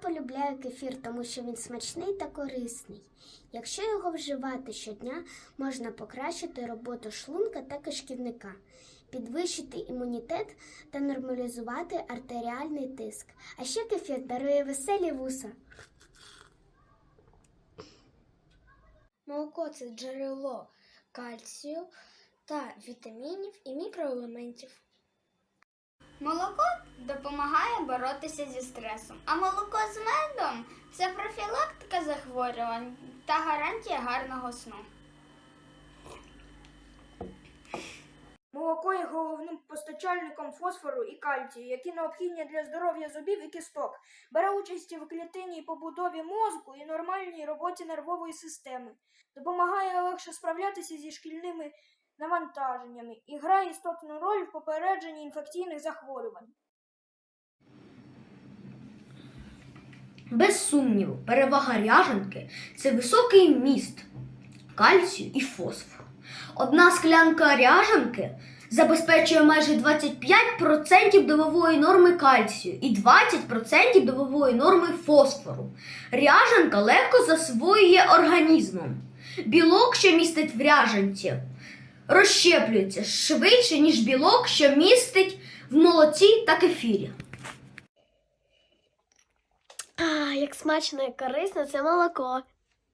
полюбляю кефір, тому що він смачний та корисний. Якщо його вживати щодня, можна покращити роботу шлунка та кишківника, підвищити імунітет та нормалізувати артеріальний тиск. А ще кефір дарує веселі вуса. Молоко це джерело кальцію та вітамінів і мікроелементів. Молоко допомагає боротися зі стресом, а молоко з медом це профілактика захворювань та гарантія гарного сну. Молоко є головним постачальником фосфору і кальцію, які необхідні для здоров'я зубів і кісток. Бере участь в клітинній побудові мозку і нормальній роботі нервової системи. Допомагає легше справлятися зі шкільними навантаженнями і грає істотну роль в попередженні інфекційних захворювань. Без сумніву, перевага ряжанки це високий міст кальцію і фосфору. Одна склянка ряжанки забезпечує майже 25% добової норми кальцію і 20% добової норми фосфору. Ряжанка легко засвоює організмом. Білок, що містить в ряжанці, розщеплюється швидше, ніж білок, що містить в молоці та кефірі. А, як смачно і корисно це молоко.